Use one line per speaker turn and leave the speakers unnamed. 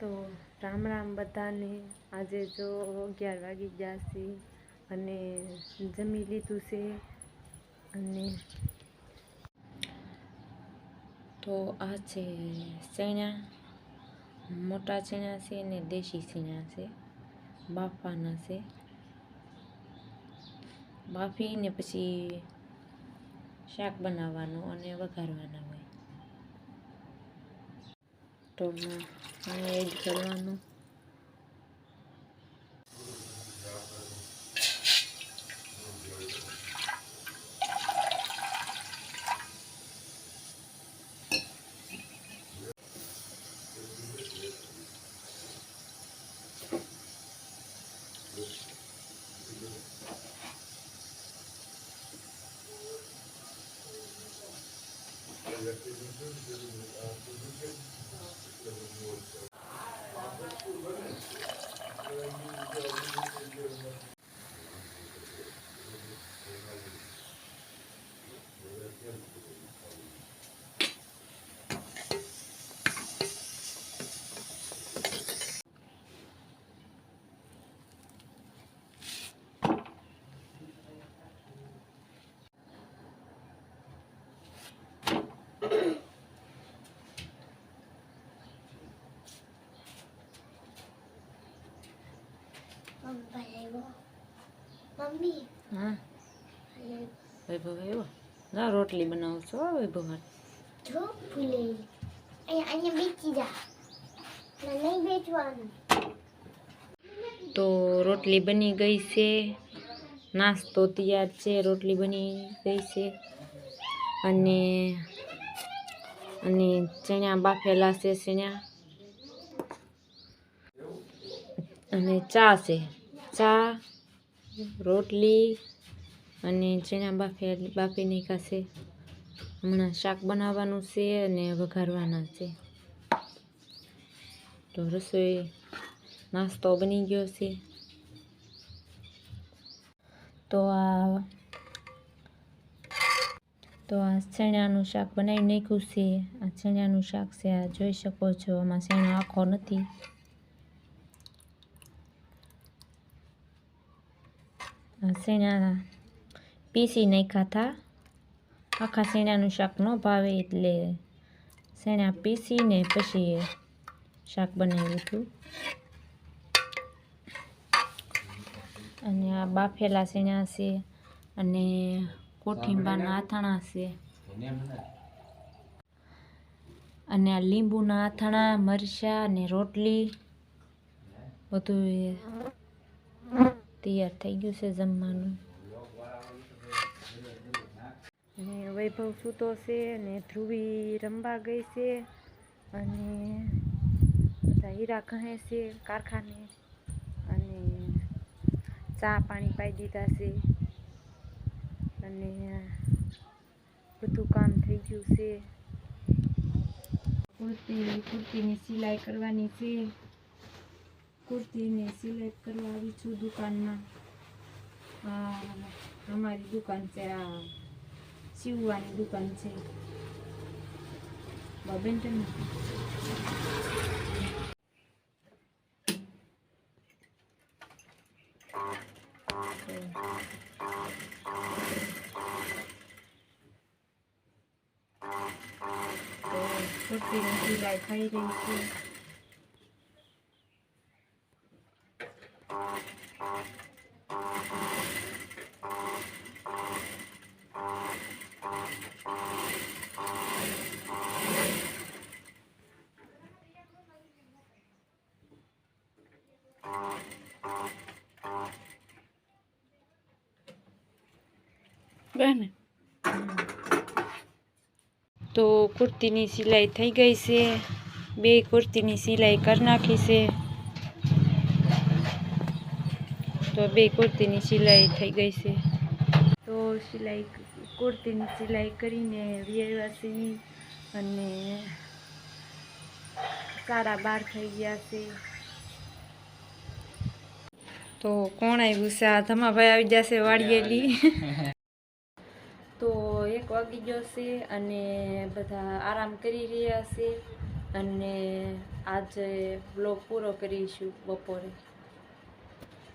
તો રામ રામ બધાને. આજે જો અગિયાર વાગી ગયા છે અને જમી લીધું છે અને તો આ છે ચણા મોટા ચણા છે ને દેશી ચણા છે. બાફવાના છે. બાફીને પછી શાક બનાવવાનું અને વઘારવાના હોય. તો પાણી એડ કરવાનું
મમ્મી.
હા. વૈભવ આવ્યો? ના રોટલી બનાવું છો વૈભવ
જો ફૂલે અહીંયા અહીંયા બેચી જા. નહીં બેચવાનું
તો રોટલી બની ગઈ છે. નાસ્તો તૈયાર છે રોટલી બની ગઈ છે. અને અને ચણ્યા બાફેલા છે ચણ્યા અને ચા છે. ચા રોટલી અને ચણા બાફે બાફી છે હમણાં શાક બનાવવાનું છે અને વઘારવાના છે. તો રસોઈ નાસ્તો બની ગયો છે. તો આ તો આ ચણાનું શાક બનાવી નાખ્યું છે. આ ચણાનું શાક છે, આ જોઈ શકો છો. આમાં ચણા આખો નથી. આ પીસી નાખ્યા હતા આખા શેણાનું શાક ન ભાવે એટલે ચણા પીસીને પછી શાક બનાવ્યું હતું અને આ બાફેલા શેણા છે અને કોઠીંબાના આથાણા છે અને આ લીંબુના આથાણા મરચાં અને રોટલી બધું તૈયાર થઈ ગયું છે જમવાનું. અને વૈભવ સૂતો છે અને ધ્રુવી રમવા ગઈ છે અને બધા હીરા કહે છે કારખાને. અને ચા પાણી પાઈ દીધા છે. અને બધું કામ થઈ ગયું છે. કુર્તી કુર્તીની સિલાઈ કરવાની છે. કુર્તીની સિલેક્ટ કરવા આવી છું દુકાનમાં. અમારી દુકાન છે, આ સીવવાની દુકાન છે. બબેન તમે તો કુર્તીની સિલાઈ થઈ રહી છે.
બેન?
તો કુર્તીની સિલાઈ થઈ ગઈ છે. બે કુર્તીની સિલાઈ કરી નાખી છે. તો બે કુર્તીની સિલાઈ થઈ ગઈ છે. તો સિલાઈ કુર્તીની સિલાઈ કરીને વ્યવહાર અને સાડા બાર થઈ ગયા છે. તો કોણ આવ્યું છે? આ ધમાભાઈ આવી જશે વાળીએલી તો એક વાગી ગયો છે અને બધા આરામ કરી રહ્યા છે અને આજે બ્લોગ પૂરો કરીશું બપોરે.